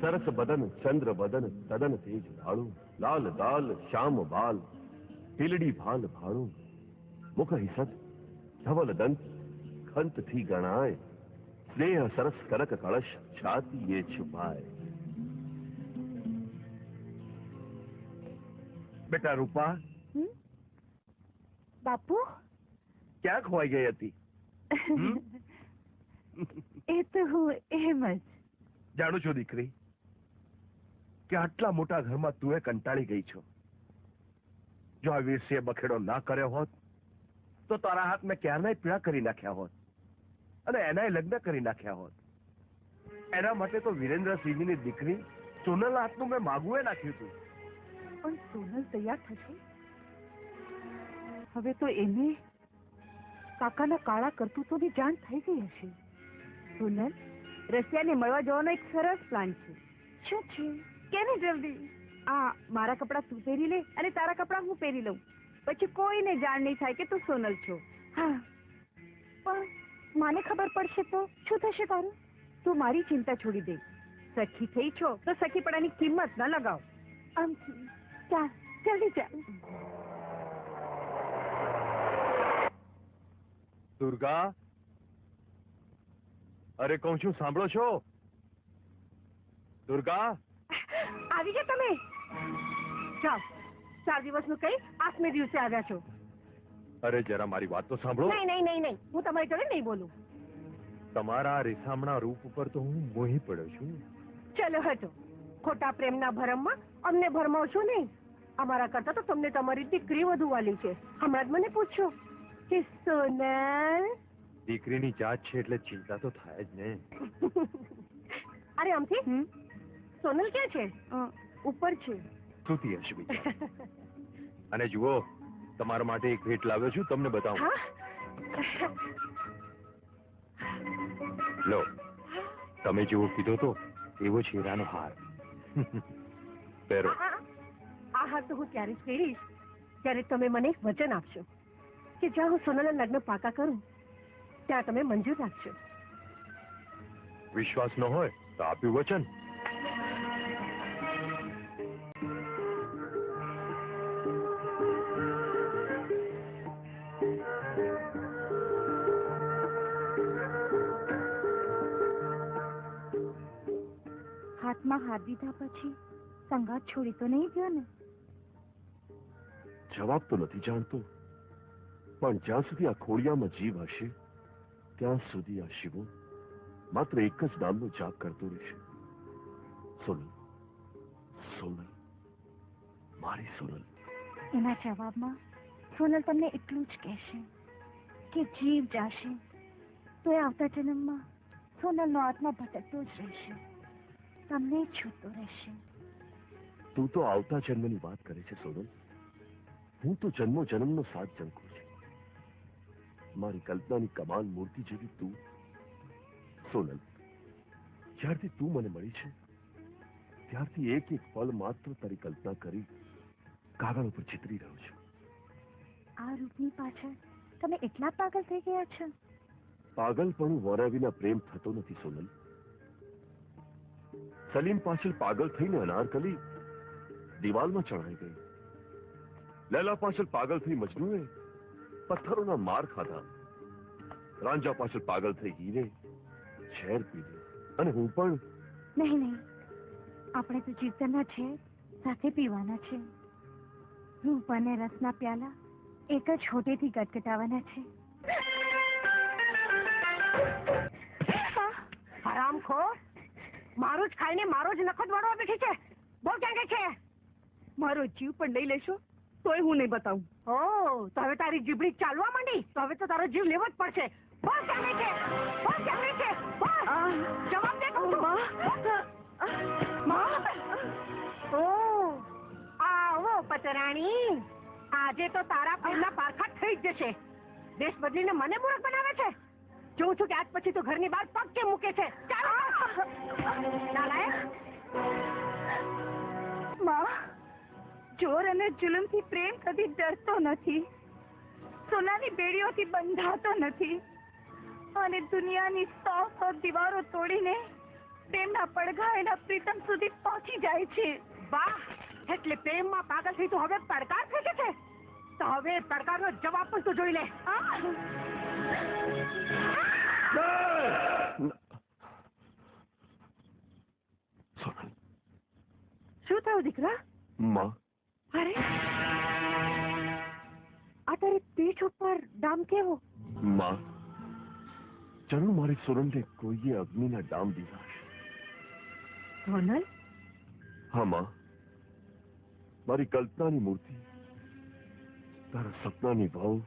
સરસ બદન ચંદ્ર બદન તદન તેજ ઢાળું લાલ દાલ શ્યામ બાલ પીલડી ભાલ ભાળું મુખ હિસત ધવલ દંત ખંતથી ગણાય સ્નેહ સરસ કરક કળશ છાતી એ છુપાય. બેટા રૂપા બાપુ? ક્યાં ખોવાઈ ગઈ હતી? એ તો હું એમ જ. જાણું છું દીકરી. કે આટલા મોટા ઘરમાં તું એ કંટાળી ગઈ છો? જો આ વીરસીએ બખેડો ના કર્યો હોત તો તારા હાથ મેં ક્યારનાય પીળા કરી નાખ્યા હોત અને એનાય લગ્ન કરી નાખ્યા હોત. એના માટે તો વિરેન્દ્રસિંહની દીકરી સોનલ હાથનું મેં માગુએ નાખ્યું હતું. પણ સોનલ તૈયાર થશે? હવે તો એને કાકાના કાળા કરતૂતોની જાણ થઈ ગઈ હશે. સોનલ રશિયાને મળવા જવાનો એક સરસ પ્લાન છે. શું છે? કેની જલ્દી? આ મારા કપડાં તું પહેરી લે અને તારા કપડાં હું પહેરી લઉં. પછી કોઈને જાણ નહીં થાય કે તું સોનલ છો. હા. પણ મને ખબર પડશે તો શું થશે તારું? તું મારી ચિંતા છોડી દે. સખી થઈ છો તો સખીપણાની કિંમત ન લગાવ. આમ ચાલ જલ્દી ચાલ. દુર્ગા? અરે કહું છું સાંભળો છો? દુર્ગા? આવી ગયા તમે? જાઓ ચાર દિવસનું કઈ આઠમે દિવસે આવ્યા છો. અરે જરા મારી વાત તો સાંભળો. નહીં નહીં નહીં નહીં. હું તમારી જોડે નહીં બોલું. તમારા રીસામણા રૂપ ઉપર તો હું મોહી પડ્યો છું. ચલો હટો ખોટા પ્રેમના ભરમમાં અમને ભરમાવશો નહીં. અમારા કરતા તો તમને તમારી દીકરી વધુ વાલી છે. હમણાં જ મને પૂછો કે સોનલ? દીકરીની જાત છે એટલે ચિંતા તો થાય જ ને. અરે આમથી? સોનલ ક્યાં છે? ઉપર છે. સ્તુતિ હશે અને જુઓ તમારા માટે એક ભેટ લાવ્યો છું તમને બતાવું. લો તમે જેવો કીધો તો એવો છે હીરાનો હાર. પહેરો. આ હાર તો હું ત્યારે જ પહેરીશ ત્યારે તમે મને એક વચન આપશો. કે જ્યાં હું સોનલના લગ્ન પાકા કરું ત્યાં તમે મંજૂર રાખશો વિશ્વાસ ન હોય તો આપ્યું વચન. હાથમાં હાથ દીધા પછી સંગાત છોડી તો નહીં ગયો ને? જવાબ તો નથી જાણતો. પણ જ્યાં સુધી આ ખોડિયામાં જીવ હશે ત્યાં સુધી આ શિવો માત્ર એક જ નામનો જાપ કરતો રહેશે. સોનલ સોનલ મારી સોનલ. એના જવાબમાં સોનલ તમને એટલું જ કહેશે કે જીવ જાશે તો એ આવતા જન્મમાં સોનલનો આત્મા ભટકતો જ રહેશે. તમને છૂતો રહેશે. તું તો આવતા જન્મની વાત કરે છે સોનલ. હું તો જન્મો જન્મનો સાથ જંખું છું. મારી કલ્પનાની કમાલ મૂર્તિ જેવી તું. સોનલ જ્યારથી તું મને મળી છે ત્યારથી એક એક પલ માત્ર તારી કલ્પના કરી કાગળ ઉપર ચિતરી રહ્યો છું. આ રૂપની પાછળ તમે એટલા પાગલ થઈ ગયા છો? પાગલપણું વરા વિના પ્રેમ થતો નથી સોનલ. સલીમ પાછળ પાગલ થઈને અનારકલી દિવાલમાં ચણાઈ ગઈ. લેલા પાછળ પાગલ થઈ મજનુએ પથ્થરોના માર ખાધા. રાંજા પાછળ પાગલ થઈ હીરે ઝેર પીધું. અને હું પણ નહીં નહીં. આપણે તો જીવતાના છે સાથે પીવાના છે. રૂપ અને રસના પ્યાલા એક જ હોટેથી ગટગટાવાના છે. હરામખોર મારું જ ખાઈને મારો જ નખત વાળવા બેઠી છે બોલ ક્યાં ગઈ છે? મારો જીવ પણ લઈ લેશો તોય હું નહીં બતાવું. ઓ તો હવે તારી જીભડી ચાલવા માંડી? તો હવે તો તારો જીવ લેવો જ પડશે. બોલ ક્યાં ગઈ છે? બોલ ક્યાં ગઈ છે? જવાબ દે કહું ઓ આવો પતરાણી. આજે તો તારા પહેલા પારખા થઈ જ જશે. દેશ બદલીને મને મૂર્ખ બનાવે છે. જોઉં છું કે આજ પછી તો ઘરની બહાર પગ કેમ મૂકે છે? માં જોર અને જુલમથી પ્રેમ કદી ડરતો નથી. સોનાની બેડીઓથી બંધાતો નથી. અને દુનિયાની સો સો દીવારો તોડીને તેમના પડઘા એના પ્રીતમ સુધી પહોંચી જાય છે. વાહ એટલે પ્રેમમાં પાગલ થઈ તો હવે પડકાર ફેંકે છે? તો હવે પડકારનો જવાબ પણ તો જોઈ લે. આ! સોનલ થયું દીકરા. માં. અરે. આ તારી પીઠ ઉપર ડામ કેવો? માં. જરૂર મારી સોનલને કોઈએ અગ્નિના ડામ દીધા હશે. સોનલ? હા માં. મારી કલ્પનાની મૂર્તિ તારા સપનાની ભાવ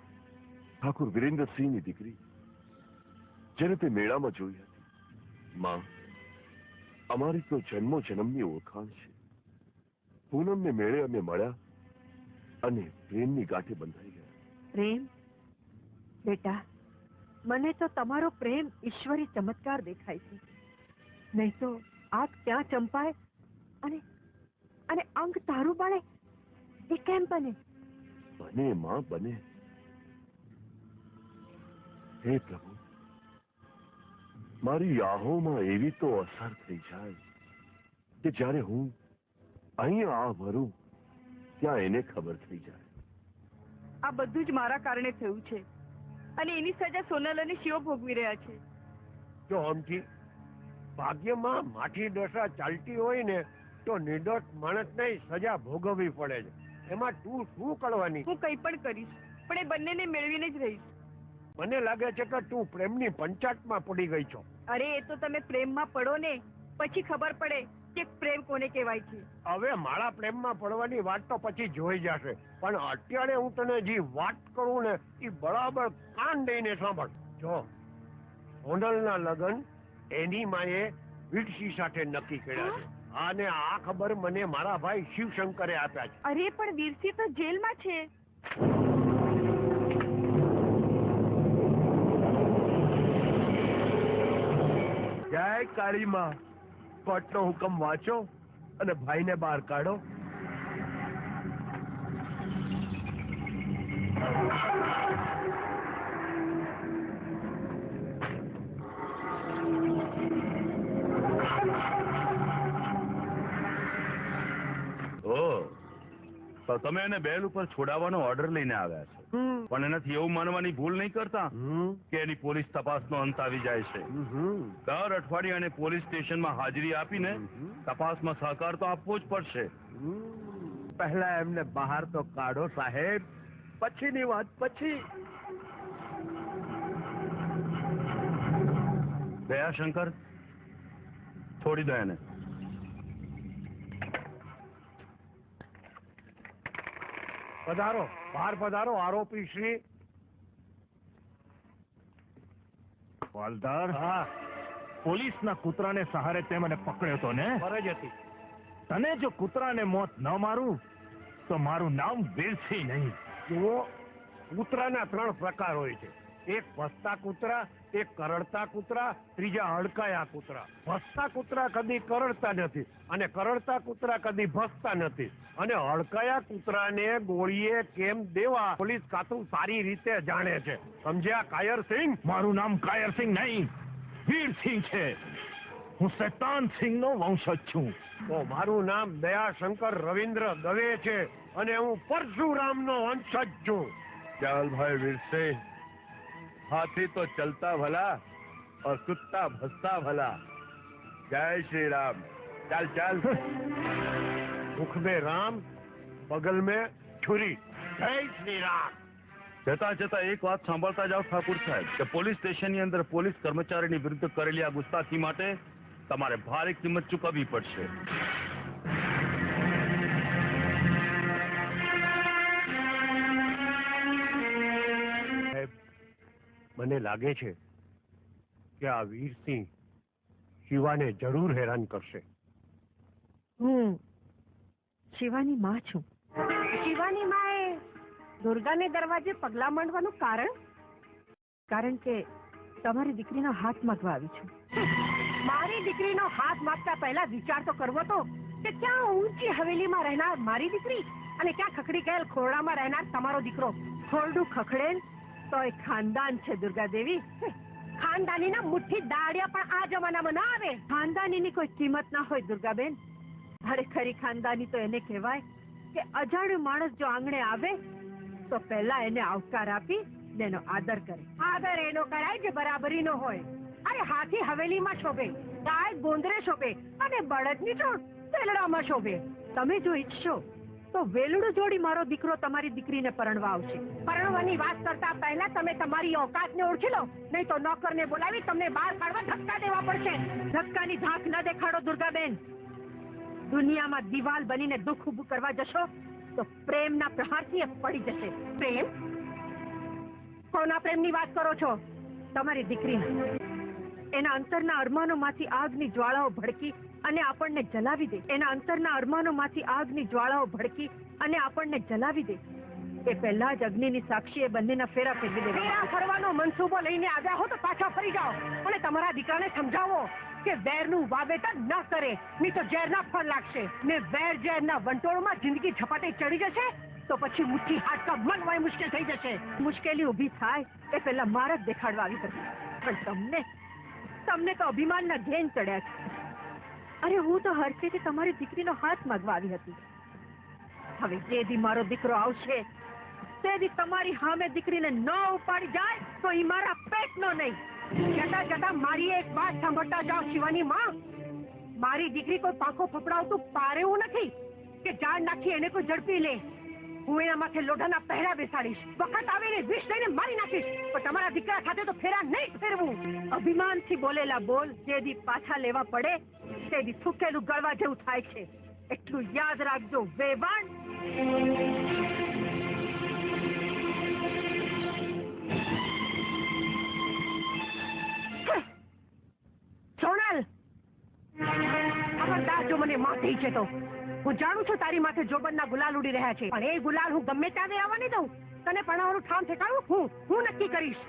ઠાકુર વિરેન્દ્રસિંહની દીકરી જેને તે મેળામાં જોઈ હતી. માં અમારી તો જન્મો જન્મની ઓળખાણ છે. પૂનમને મેળે અમે મળ્યા અને પ્રેમની ગાંઠે બંધાઈ ગયા. પ્રેમ? બેટા મને તો તમારો પ્રેમ ઈશ્વરી ચમત્કાર દેખાય છે. નહીં તો આગ ત્યાં ચંપાય અને અને અંગ તારું બળે? એ કેમ બને? બને માં બને. હે પ્રભુ મારી આહોમાં એવી તો અસર થઈ જાય કે જ્યારે હું અહીં આ ભરું ત્યાં એને ખબર થઈ જાય. આ બધું જ મારા કારણે થયું છે. અને એની સજા સોનલ અને શિવ ભોગવી રહ્યા છે. જો આમથી ભાગ્યમાં માઠી દશા ચાલતી હોય ને તો નિર્દોષ માણસને સજા ભોગવવી પડે છે. એમાં તું શું કરવાની? હું કંઈ પણ કરીશ પણ એ બંનેને મેળવીને જ રહીશ. મને લાગે છે કે તું પ્રેમની પંચાટમાં પડી ગઈ છો. અરે એ તો તમે પ્રેમમાં પડો ને પછી ખબર પડે. કે પ્રેમ કોને કહેવાય છે? હવે મારા પ્રેમમાં પડવાની વાત તો પછી જોઈ જશે. પણ અત્યારે હું તને જે વાત કરું ને એ બરાબર કાન દઈને સાંભળ. જો સોનલના લગ્ન એની માએ વિડસી સાથે નક્કી કર્યા છે. અને આ ખબર મને મારા ભાઈ શિવશંકરે આપ્યા છે. અરે પણ વીરસી તો જેલમાં છે. જય કાળીમાં. કોર્ટનો હુકમ વાંચો અને ભાઈને બહાર કાઢો. તો તમે એને બેલ ઉપર છોડાવવાનો ઓર્ડર લઈને આવ્યા છો. પણ એનાથી એવું માનવાની ભૂલ નહીં કરતા કે એની પોલીસ તપાસનો અંત આવી જાય છે. દર અઠવાડિયે એને પોલીસ સ્ટેશનમાં હાજરી આપીને તપાસમાં સહકાર તો આપવો જ પડશે. પહેલા એમને બહાર તો કાઢો સાહેબ. પછીની વાત પછી. દયાશંકર છોડી દો એને. પધારો બહાર પધારો આરોપી શ્રી વાલદાર. હા. પોલીસના કૂતરાને સહારે તે મને પકડ્યો તો ને? ફરજ હતી. તને જો કૂતરાને મોત ન મારું તો મારું નામ વીરસિંહ નહીં. જુઓ કૂતરાના ત્રણ પ્રકાર હોય છે. એક ભસતા કૂતરા એક કરડતા કૂતરા ત્રીજા હડકાયા કૂતરા. ભસતા કૂતરા કદી કરડતા નથી અને કરડતા કૂતરા કદી ભસતા નથી. અને હડકાયા કૂતરાને ગોળીએ કેમ દેવા પોલીસ ખાતું સારી રીતે જાણે છે. સમજ્યા કાયરસિંહ મારું નામ કાયરસિંહ નહીં. વીરસિંહ છે. હું શૈતાન સિંહનો વંશજ છું. તો મારું નામ દયાશંકર રવિન્દ્ર દવે છે અને હું પરશુરામ નો વંશજ છું. ચાલ ભાઈ વીરસે હાથી તો ચલતા ભલા और कुत्ता भसता भला जय श्री राम ચાલ ચાલ मुख में राम बगल में छुरी जय श्री राम જતા જતા એક વાત સાંભળતા જાઓ ઠાકુર સાહેબ કે પોલીસ સ્ટેશનની અંદર પોલીસ કર્મચારીની વિરુદ્ધ કરેલી આ ગુસ્તાખી માટે તમારે ભારે કિંમત ચૂકવવી પડશે મને લાગે છે કે આ વીરસિંહ શિવાને જરૂર હેરાન કરશે. હું શિવાની માં છું. શિવાની માએ દુર્ગાને દરવાજે પગલા માંડવાનું કારણ? કારણ કે તમારી દીકરીનો હાથ માંગવા આવી છું. મારી દીકરીનો હાથ માંગતા પહેલા વિચાર તો કરવો તો કે ક્યાં ઊંચી હવેલીમાં રહેનાર મારી દીકરી અને ક્યાં ખખડી ગયેલ ખોરડામાં રહેનાર તમારો દીકરો. ખોરડું ખખડે ને તો ખાનદાન છે દુર્ગાદેવી ખાનદાની ના મુઠ્ઠી દાડિયા પણ આ જમાનામાં ના આવે. ખાનદાનીની કોઈ કિંમત ના હોય, દુર્ગાબેન. અરે, ખરી ખાનદાની તો એને કહેવાય કે અજાણ્યો માણસ જો આંગણે આવે, તો પહેલા એને આવકાર આપી ને એનો આદર કરે. આદર એનો કરાય જે બરાબરીનો હોય. અરે, હાથી હવેલીમાં શોભે, ગાય ગોંદરે શોભે અને બળદની ચોટ તેલડામાં શોભે. તમે જો ઈચ્છશો તો વેલડું જોડી મારો દીકરો તમારી દીકરીને પરણવા આવશે. પરણવાની વાત કરતા પહેલા તમે તમારી ઓકાતને ઓળખી લો, નહીં તો નોકરને બોલાવી તમને બહાર કાઢવા ધક્કા દેવા પડશે. ધક્કાની ધાક ન દેખાડો, દુર્ગાબેન. દુનિયામાં દિવાલ બનીને દુઃખ ઊભું કરવા જશો, તો પ્રેમના પ્રહારથી પડી જશે. પ્રેમ? કોના પ્રેમની વાત કરો છો? તમારી દીકરીના. એના અંતરના અરમાનોમાંથી આગની જ્વાળાઓ ભડકી અને આપણને જલાવી દે. એના અંતરના અરમાનોમાંથી આગની જ્વાળાઓ ભડકી અને આપણને જલાવી દે. એ પહેલા જ અગ્નિની સાક્ષી એ બંનેના ફેરા ફેરવી દે ફેરા ફરવાનો મનસૂબો લઈને આવ્યા હો તો પાછા ફરી જાઓ. અને તમારા દીકરાને સમજાવો કે વેરનું વાવેતર ન કરે નહીં તો ઝેરના ફળ લાગશે. ને વેર ઝેરના વંટોળમાં જિંદગી ઝપાટે ચડી જશે તો પછી મુઠ્ઠી હાડકા મનવાય મુશ્કેલ થઈ જશે. મુશ્કેલી ઊભી થાય એ પહેલા મારા જ દેખાડવા આવી પડશે પણ તમને તમને તો અભિમાનના ઘેન ચડ્યા છે. અરે હું તો હર્ષેથી તમારી દીકરીનો હાથ માંગવા આવી હતી. હવે જે દી મારો દીકરો આવશે તે દી તમારી સામે દીકરીને ન ઉપાડી જાય, તો એ મારા પેટનો નહીં. જતા જતા મારી એક વાત સાંભળતા જાઓ શિવાની માં. મારી દીકરી કોઈ પાંખો ફફડાવતું પારેવું નથી કે જાણ નાખી એને કોઈ ઝડપી લે. હું એના માથે લોઢાના પહેરા બેસાડીશ. વખત આવીને વિષ લઈને મારી નાખીશ. પણ તમારા દીકરા સાથે તો ફેરા નહીં ફેરવું. અભિમાનથી બોલેલા બોલ જે દી પાછા લેવા પડે, તે દી થૂકેલું ગળવા જેવું થાય છે. એટલું યાદ રાખજો, વેવાણ. સોનલ! ખબરદાર જો મને માફી છે તો હું જાણું છું તારી માથે જોબનના ગુલાલ ઉડી રહ્યા છે. પણ એ ગુલાલ હું ગમે ત્યાં આવવા નહીં દઉં. તને પરણાવવાનું ઠામ ઠેકાણું હું હું નક્કી કરીશ.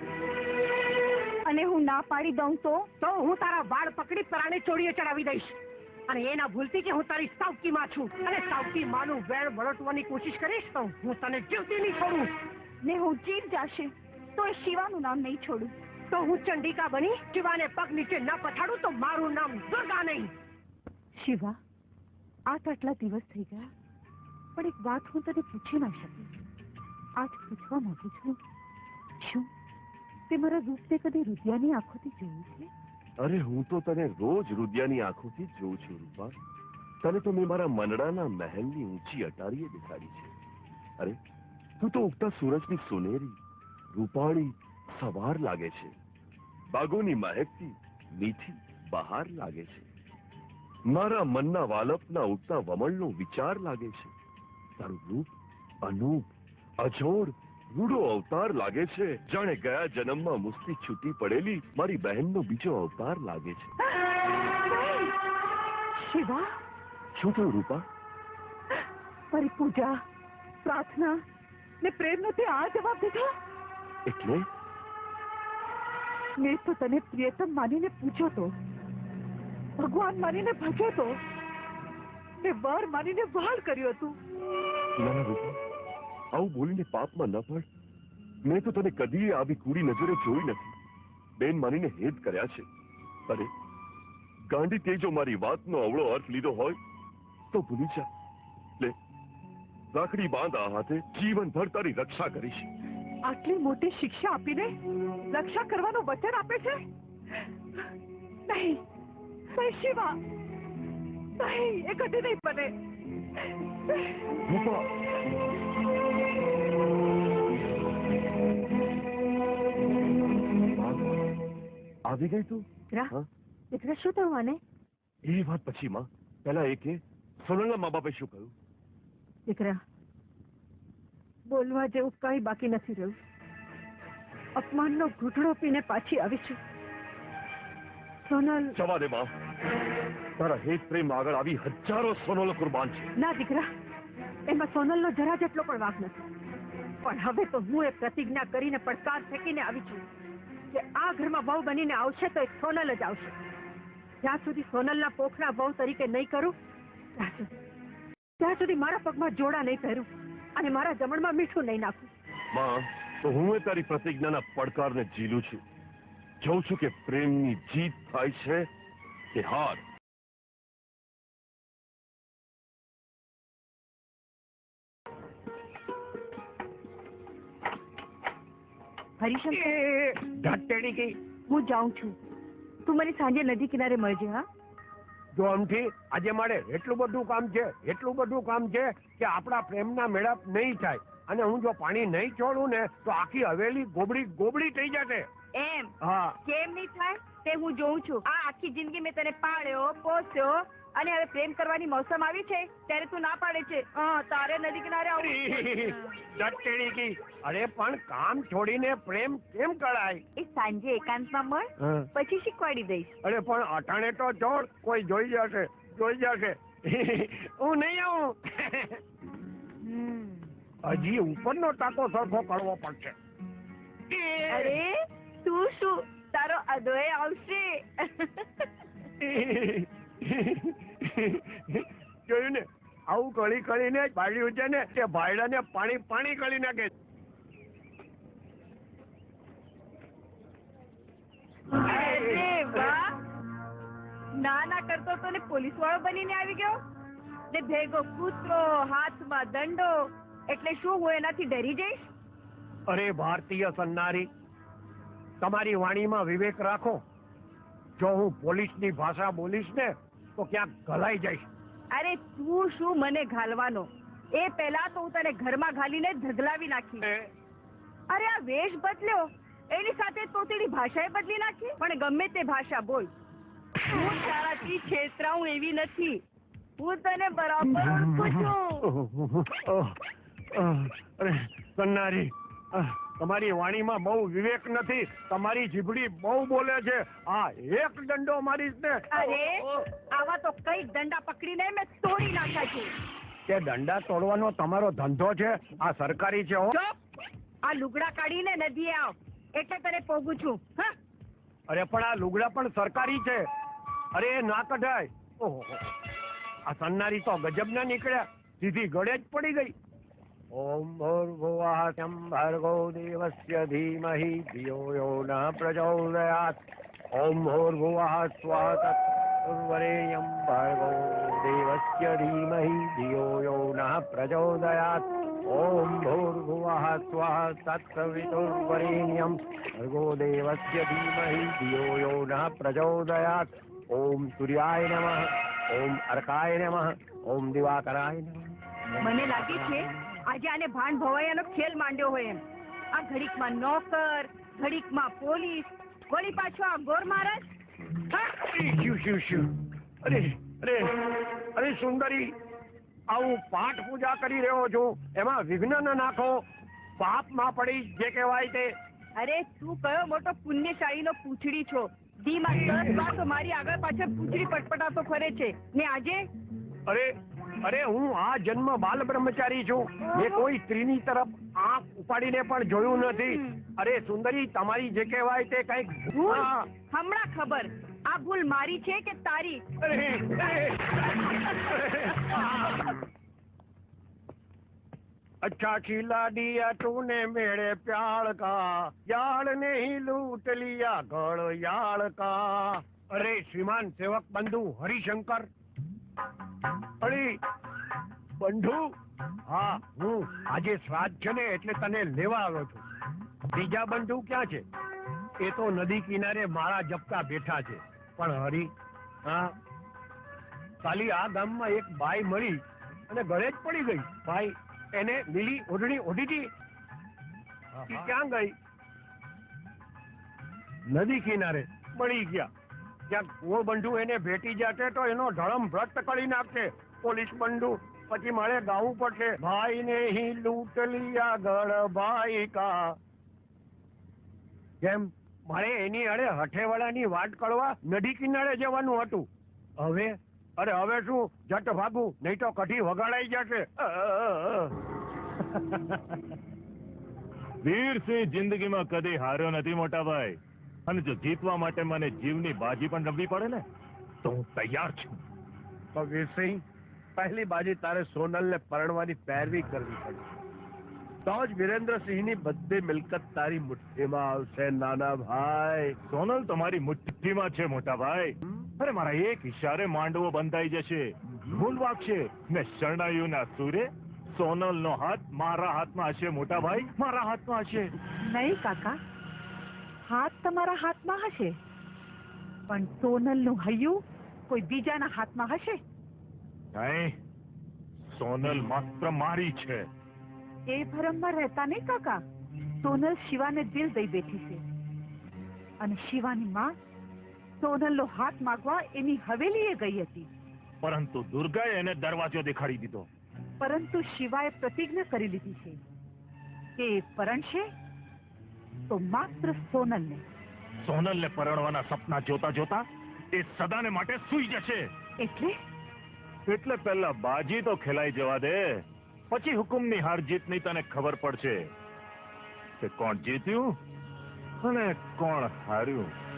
અને હું ના પાડી દઉં તો? તો હું તારા વાળ પકડી પરાણે ચોરીએ ચડાવી દઈશ. અને એ ના ભૂલતી કે હું તારી સાવકી માં છું. અને સાવકી માનું વેળ વળટવાની કોશિશ કરીશ તો હું તને જીવતી નહીં છોડું. ને હું જીવ જાશે તો એ શિવાનું નામ નહીં છોડું. તો હું ચંડિકા બની શિવાને પગ નીચે ન પછાડું તો મારું નામ દુર્ગા નહીં. શિવા આ તો આટલા દિવસ થઈ ગયા. પણ એક વાત હું તને પૂછી ના શકી. આજ પૂછવા માંગુ છું, શું તે મારા રૂપને કદી રુદિયાની આંખોથી જોયું છે? અરે, હું તો તને રોજ રુદિયાની આંખોથી જ જોઉં છું, રૂપા. તને તો મેં મારા મનડાના મહેલની ઊંચી અટારીએ દેખાડી છે. અરે, તું તો ઉગતા સૂરજની સોનેરી રૂપાળી સવાર લાગે છે. બાગોની મહેકથી મીઠી બહાર લાગે છે. મારા મનના વાલપના ઉગતા વમળનો વિચાર લાગે છે. તારું રૂપ અનૂપ અજોડ રૂડો અવતાર લાગે છે. જાણે ગયા જન્મમાં મુસ્તી છૂટી પડેલી મારી બહેનનો બીજો અવતાર લાગે છે. શિવા? શું થયું રૂપા? મારી પૂજા પ્રાર્થના ને પ્રેમનો તે આ જવાબ દીધો? એટલે? મેં તો તને પ્રિયતમ માનીને પૂછ્યો તો. ભગવાન માનીને ભજ્યો તો તે વર માનીને વાળ કર્યું હતું. ના ના રૂપા આવું બોલીને પાપમાં ન પડ. મેં તો તને કદી આવી કુડી નજરે જોઈ નથી. બેન માનીને હેત કર્યા છે. અરે ગાંડી તે જો મારી વાતનો અવળો અર્થ લીધો હોય તો ભૂલી જા. લે રાખડી બાંધ આ હાથે જીવનભર તારી રક્ષા કરીશ. આટલી મોટી શિક્ષા આપીને રક્ષા કરવાનું વચન આપે છે? નહીં નહીં શિવા નહીં એ કદી નહીં બને. રૂપા આવી ગઈ તું? રા એટલે શું થયું આને? એ વાત પછી માં. પેલા એ કે સોનલના મા બાપે શું કહ્યું? દીકરા બોલવા જેવું કઈ બાકી નથી રહ્યું. અપમાનનો ઘૂંટડો પીને પાછી આવી છું. સોનલ. જવા દે માં તારા હેત પ્રેમ આગળ આવી હજારો સોનલો કુરબાન છે. ના દીકરા એમાં સોનલનો જરા જેટલો પણ વાંક નથી. પણ હવે તો હું એ પ્રતિજ્ઞા કરીને પડકાર ફેંકીને આવી છું કે આ ઘરમાં વહુ બનીને આવશે તો એક સોનલ જ આવશે. જ્યાં સુધી સોનલના પોખના વહુ તરીકે નહીં કરું ત્યાં સુધી ત્યાં સુધી મારા પગમાં જોડા નહીં પહેરું અને મારા જમણમાં મીઠું નહીં નાખું. માં તો હું એ તારી પ્રતિજ્ઞાના પડકારને ઝીલું છું. જોઉં છું કે પ્રેમની જીત થાય છે કે હાર? હરીશંકર ગઈ હું જાઉં છું. તું મને સાંજે નદી કિનારે મળજે હા? જો અમથી આજે મારે એટલું બધું કામ છે એટલું બધું કામ છે કે આપણા પ્રેમના મેળાપ નહીં થાય. અને હું જો પાણી નહીં છોડું ને તો આખી હવેલી ગોબડી ગોબડી થઈ જશે. એમ. હા. કેમ નહીં થાય? તે હું જોઉં છું. આ આખી જિંદગી મેં તને પાળ્યો પોસ્યો અને હવે પ્રેમ કરવાની મોસમ આવી છે ત્યારે તું ના પાડે છે. હા તારે નદી કિનારે આવું અરે પણ કામ છોડીને પ્રેમ કેમ કરાય? એ સાંજે એકાંતમાં મળ પછી શીખવાડી દઈશ. અરે પણ અટાણે તો જોડ કોઈ જોઈ જશે જોઈ જશે. હું નહીં આવું. હજી ઉપરનો ટાંકો સરખો કરવો પડશે. અરે તું શું તારો અધોએ આવશે. જોયું ને? આવું કળી કળીને ભાડ્યું છે ને તે ભાયડાને પાણી પાણી કળી નાખે. ના ના કરતો તો ને પોલીસ વાળો બનીને આવી ગયો. ને ભેગો કૂતરો હાથમાં દંડો એટલે શું હું એનાથી ડરી જઈશ? અરે ભારતીય સન્નારી તમારી વાણીમાં વિવેક રાખો. જો હું પોલીસની ભાષા બોલીશ ને તો ક્યાંક ઘલાઈ જઈશ. અરે તું શું મને ઘાલવાનો? એ પહેલા તો હું તને ઘરમાં ઘાલીને ધગલાવી નાખી અરે આ વેશ બદલ્યો? એની સાથે તોતેડી ભાષાએ બદલી નાખી? પણ ગમે તે ભાષા બોલ. હું તારાથી છેતરાઉં એવી નથી. હું તને બરાબર ઓળખું છું અરે સન્નારી આહ, તમારી વાણીમાં બહુ વિવેક નથી. તમારી જીભડી બહુ બોલે છે. આ એક દંડો મારીશ ને. અરે આવા તો કઈ દંડા પકડીને મેં તોડી નાખ્યા છે. તે દંડા તોડવાનો તમારો ધંધો છે? આ સરકારી છે આ લુગડા કાઢીને નદીએ આવ. એટલે તને પોગું છું. હા? અરે પણ આ લુગડા પણ સરકારી છે. અરે ના કઢાય. ઓહો આ સન્નારી તો ગજબ ના નીકળ્યા. સીધી ગળે જ પડી ગઈ. ઓમ ભૂર્ભુવઃ ભર્ગો દેવસ્ય ધીમહિ ધિયો યો ન પ્રચોદયાત ઓમ ભૂર્ભુવઃ સ્વઃ તત્વરેયમ ભર્ગો દેવસ્ય ધીમહિ ધિયો યો ન પ્રચોદયાત ઓમ ભૂર્ભુવઃ સ્વઃ તત્સવિતુર્વરેણ્યમ ભર્ગો દેવસ્ય ધીમહિ ધિયો યો ન પ્રચોદયાત ઓમ સૂર્યાય નમઃ ઓમ અર્કાય નમઃ ઓમ દિવાકરાય નમઃ મને લાગે છે આજે આને ભાન ભવાયાનો ખેલ માંડ્યો હોય એમ. આ ઘડીકમાં નોકર ઘડીકમાં પોલીસ. વળી પાછો આ ગોર મહારાજ? શિવ શિવ શિવ. અરે અરે અરે સુંદરી આવું પાઠ પૂજા કરી રહ્યો છું એમાં વિઘ્ન ન નાખો. પાપમાં પડી જે કહેવાય તે. અરે તું કયો મોટો પુણ્યશાળીનો પૂછડી છો? દીમાં દસ વાર તો મારી આગળ પાછળ પૂછડી પટપટાતો ફરે છે. ને આજે? અરે અરે હું આ જન્મ બાલ બ્રહ્મચારી છું મેં કોઈ સ્ત્રીની તરફ આંખ ઉપાડીને પણ જોયું નથી અરે સુંદરી તમારી જે કહેવાય તે કઈક ભૂલ હમણાં ખબર આ ભૂલ મારી છે કે તારી અરે અરે अच्छा खिला दिया तूने मेरे प्यार का यार ने ही लूट लिया गढ़ यार का अरे श्रीमान सेवक बंधु हरिशंकर અરે બંધુ? હા. હું આજે શ્રાદ્ધ છે ને એટલે તને લેવા આવ્યો છું. બીજા બંધુ ક્યાં છે? એ તો નદી કિનારે મારા જપકા બેઠા છે. પણ હરી હા. કાલી આ ગામમાં એક બાઈ મળી અને ગળે જ પડી ગઈ. ભાઈ એને લીલી ઓઢણી ઓઢી હતી. ક્યાં ગઈ? નદી કિનારે મળી ગયા. ત્યાં કુવો બંધુ એને ભેટી જાતે તો એનો ધડમ ભ્રષ્ટ કરી નાખશે. પોલીસ બંધુ, પછી મારે ગાવું પડશે. ભાઈ ને લૂંટ લિયા ગળ ભાઈ કા જેમ મારે એની અરે હઠેવાળાની વાત કરવા નદી કિનારે જવાનું હતું. હવે, અરે હવે શું? જટ ભાગું, નહીં તો કઢી વગાડાઈ જશે. વીરસિંહ જિંદગીમાં કદી હાર્યો નથી મોટા ભાઈ અને જો જીતવા માટે મને જીવની બાજી પણ રમવી પડે ને તો હું તૈયાર છું. તો વીરસિંહ પહેલી બાજી તારે સોનલને પરણવાની પેરવી કરવી પડી તો જ વિરેન્દ્રસિંહની બધી મિલકત તારી મુઠ્ઠીમાં આવશે નાના ભાઈ. સોનલ તમારી મુઠ્ઠીમાં છે મોટા ભાઈ. અરે મારા એક ઈશારે માંડવો બંધાઈ જશે. ભૂલ વાગશે. ને શરણાઈઓના સુરે સોનલનો હાથ મારા હાથમાં હશે મોટા ભાઈ. મારા હાથમાં હશે. નહીં કાકા હાથ તમારા હાથમાં હશે? પણ સોનલનું હૈયું કોઈ બીજાના હાથમાં હશે? નહીં સોનલ માત્ર મારી છે. એ ભરમમાં રહેતા નહીં કાકા. સોનલ શિવાને દિલ દઈ બેઠી છે. અને શિવાની માં સોનલનો હાથ માગવા એની હવેલીએ ગઈ હતી. પરંતુ દુર્ગાએ એને દરવાજો દેખાડી દીધો. પરંતુ શિવાએ પ્રતિજ્ઞા કરી લીધી છે. કે પરણ પરણશે તો માત્ર સોનલને. સોનલને પરણવાના સપના જોતા જોતા એ સદાને માટે સૂઈ જશે. એટલે? એટલે પહેલા બાજી તો ખેલાઈ જવા દે. પછી હુકુમની હાર જીતની તને ખબર પડશે. કે કોણ જીત્યું અને કોણ હાર્યું.